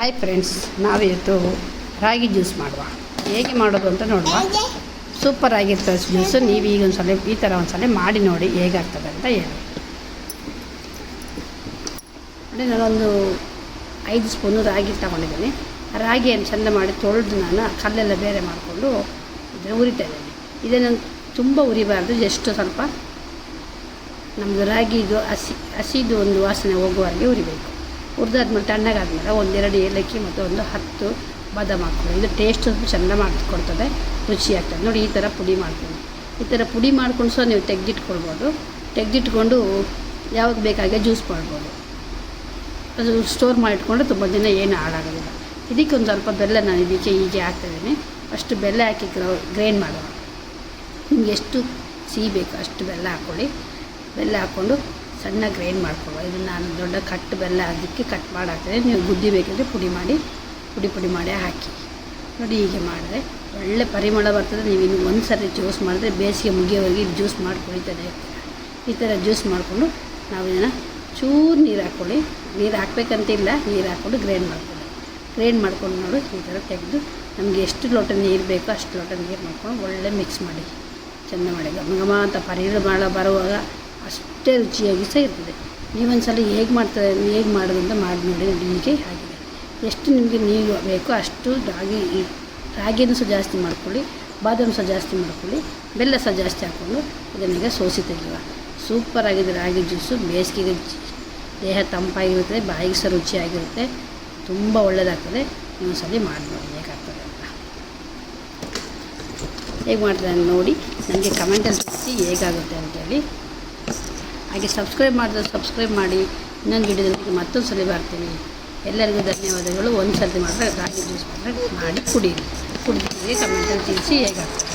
Hi friends ನಾವಿವತ್ತು ರಾಗಿ juice ಮಾಡುವ. ಹೇಗೆ ಮಾಡೋದು ಅಂತ ನೋಡುವ. ಸೂಪರ್ ಆಗಿರ್ತದೆ ಜ್ಯೂಸು ನೀವು ಈಗ ಒಂದು ಸಲ ಈ ಥರ ಒಂದು ಸಲ ಮಾಡಿ ನೋಡಿ ಹೇಗಾಗ್ತದೆ ಅಂತ ಹೇಳಿ. ನೋಡಿ, ನಾನೊಂದು ಐದು ಸ್ಪೂನು ರಾಗಿ ತಗೊಂಡಿದ್ದೀನಿ. ರಾಗಿಯನ್ನು ಚೆಂದ ಮಾಡಿ ತೊಳೆದು ನಾನು ಕಲ್ಲೆಲ್ಲ ಬೇರೆ ಮಾಡಿಕೊಂಡು ಇದನ್ನು ಉರಿತಾ ಇದ್ದೀನಿ. ಇದನ್ನು ತುಂಬ ಉರಿಬಾರ್ದು, ಎಷ್ಟು ಸ್ವಲ್ಪ. ನಮ್ಮದು ರಾಗಿದು ಹಸಿ, ಹಸಿದು ಒಂದು ವಾಸನೆ ಹೋಗುವವರೆಗೆ ಉರಿಬೇಕು. ಹುರಿದಾದ್ಮೇಲೆ ತಣ್ಣಗಾದ್ಮೇಲೆ ಒಂದೆರಡು ಏಲಕ್ಕಿ ಮತ್ತು ಒಂದು ಹತ್ತು ಬಾದಾಮ್ ಹಾಕ್ಕೊಳ್ಳಿ ಇದು ಟೇಸ್ಟ್ ಸ್ವಲ್ಪ ಚೆಂದ ಮಾಡಿಕೊಡ್ತದೆ ರುಚಿ ಆಗ್ತದೆ ನೋಡಿ, ಈ ಥರ ಪುಡಿ ಮಾಡ್ಕೊಂಡು ಈ ಥರ ಪುಡಿ ಮಾಡ್ಕೊಂಡು ಸಹ ನೀವು ತೆಗೆದಿಟ್ಕೊಳ್ಬೋದು. ತೆಗೆದಿಟ್ಕೊಂಡು ಯಾವಾಗ ಬೇಕಾಗೆ ಜ್ಯೂಸ್ ಮಾಡ್ಬೋದು. ಅದು ಸ್ಟೋರ್ ಮಾಡಿಟ್ಕೊಂಡು ತುಂಬ ದಿನ ಏನು ಹಾಳಾಗೋದಿಲ್ಲ. ಇದಕ್ಕೆ ಒಂದು ಸ್ವಲ್ಪ ಬೆಲ್ಲ ನಾನು ಇದಕ್ಕೆ ಹೀಗೆ ಹಾಕ್ತಾಯಿದ್ದೀನಿ ಅಷ್ಟು ಬೆಲ್ಲ ಹಾಕಿ ಗ್ರೈಂಡ್ ಮಾಡೋಣ. ನಿಮ್ಗೆ ಎಷ್ಟು ಸಿಹಿ ಬೇಕು ಅಷ್ಟು ಬೆಲ್ಲ ಹಾಕ್ಕೊಳ್ಳಿ. ಬೆಲ್ಲ ಹಾಕ್ಕೊಂಡು ಸಣ್ಣ ಗ್ರೈಂಡ್ ಮಾಡ್ಕೊಳ್ಳೋ? ಇದನ್ನು ನಾನು ದೊಡ್ಡ ಕಟ್ ಬೆಲ್ಲ ಅದಕ್ಕೆ ಕಟ್ ಮಾಡಿ ಹಾಕ್ತೇನೆ ನೀವು ಗುದ್ದಿ ಬೇಕಿದ್ರೆ ಪುಡಿ ಮಾಡಿ, ಪುಡಿ ಪುಡಿ ಮಾಡಿ ಹಾಕಿ. ನೋಡಿ ಹೀಗೆ ಮಾಡಿದ್ರೆ ಒಳ್ಳೆ ಪರಿಮಳ ಬರ್ತದೆ. ನೀವು ಇನ್ನು ಒಂದು ಸರಿ ಜ್ಯೂಸ್ ಮಾಡಿದ್ರೆ ಬೇಸಿಗೆ ಮುಗಿಯೋವರೆಗೆ ಜ್ಯೂಸ್ ಮಾಡಿ ಕುಡಿತದೆ ಈ ಥರ ಜ್ಯೂಸ್ ಮಾಡಿಕೊಂಡು ನಾವು ಇದನ್ನು ಚೂರು ನೀರು ಹಾಕ್ಕೊಳ್ಳಿ. ನೀರು ಹಾಕ್ಬೇಕಂತಿಲ್ಲ, ನೀರು ಹಾಕ್ಕೊಂಡು ಗ್ರೈಂಡ್ ಮಾಡ್ಕೊಳ್ಳಿ. ಗ್ರೈಂಡ್ ಮಾಡ್ಕೊಂಡು ನೋಡು ಈ ಥರ ತೆಗೆದು ನಮಗೆ ಎಷ್ಟು ಲೋಟ ನೀರು ಬೇಕೋ ಅಷ್ಟು ಲೋಟ ನೀರು ಮಾಡ್ಕೊಂಡು ಒಳ್ಳೆ ಮಿಕ್ಸ್ ಮಾಡಿ. ಚೆಂದ ಮಾಡಿ. ಘಮ ಘಮ ಅಂತ ಪರಿಮಳ ಬರುವಾಗ ಅಷ್ಟೇ ರುಚಿಯಾಗಿ ಸಹ ಇರ್ತದೆ. ನೀವೊಂದು ಸಲ ಹೇಗೆ ಮಾಡ್ತಾರೆ ಹೇಗೆ ಮಾಡೋದಂತ ಮಾಡಿ ನೋಡಿ ಹೀಗೆ ಆಗಿದೆ. ಎಷ್ಟು ನಿಮಗೆ ನೀರು ಬೇಕೋ ಅಷ್ಟು ರಾಗಿ ರಾಗಿನೂ ಸಹ ಜಾಸ್ತಿ ಮಾಡ್ಕೊಳ್ಳಿ, ಬಾದಾಮಿ ಸಹ ಜಾಸ್ತಿ ಮಾಡ್ಕೊಳ್ಳಿ, ಬೆಲ್ಲ ಸಹ ಜಾಸ್ತಿ ಹಾಕ್ಕೊಂಡು ಇದನ್ನೀಗ ಸೋಸಿ ತೆಗೆಯುವ. ಸೂಪರ್ ಆಗಿದೆ ರಾಗಿ ಜ್ಯೂಸು, ಬೇಸಿಗೆಗೆ ದೇಹ ತಂಪಾಗಿರುತ್ತೆ, ಬಾಯಿಗೆ ಸಹ ರುಚಿಯಾಗಿರುತ್ತೆ, ತುಂಬ ಒಳ್ಳೆಯದಾಗ್ತದೆ ನೀವು ಸಲ ಮಾಡಿ ನೋಡಿ, ಹೇಗಾಗ್ತದೆ ಅಂತ. ಹೇಗೆ ಮಾಡ್ತಾರೆ ನೋಡಿ, ನನಗೆ ಕಮೆಂಟಲ್ಲಿ ಹೇಗಾಗುತ್ತೆ ಅಂತೇಳಿ ಹಾಗೆ ಸಬ್ಸ್ಕ್ರೈಬ್ ಮಾಡಿದ್ರೆ ಸಬ್ಸ್ಕ್ರೈಬ್ ಮಾಡಿ, ಇನ್ನೊಂದು ವಿಡಿಯೋದಲ್ಲಿ ಮತ್ತೊಂದು ಸಲ ಬರ್ತೀನಿ. ಎಲ್ಲರಿಗೂ ಧನ್ಯವಾದಗಳು. ಒಂದು ಸರ್ತಿ ಮಾತ್ರ ರಾಗಿ ಜ್ಯೂಸ್ ಮಾತ್ರ ಮಾಡಿ ಕುಡೀರಿ. ಕುಡಿದಿದ್ದೀರಿ ಕಮೆಂಟಲ್ಲಿ ತಿಳಿಸಿ ಹೇಗಾಗ್ತದೆ.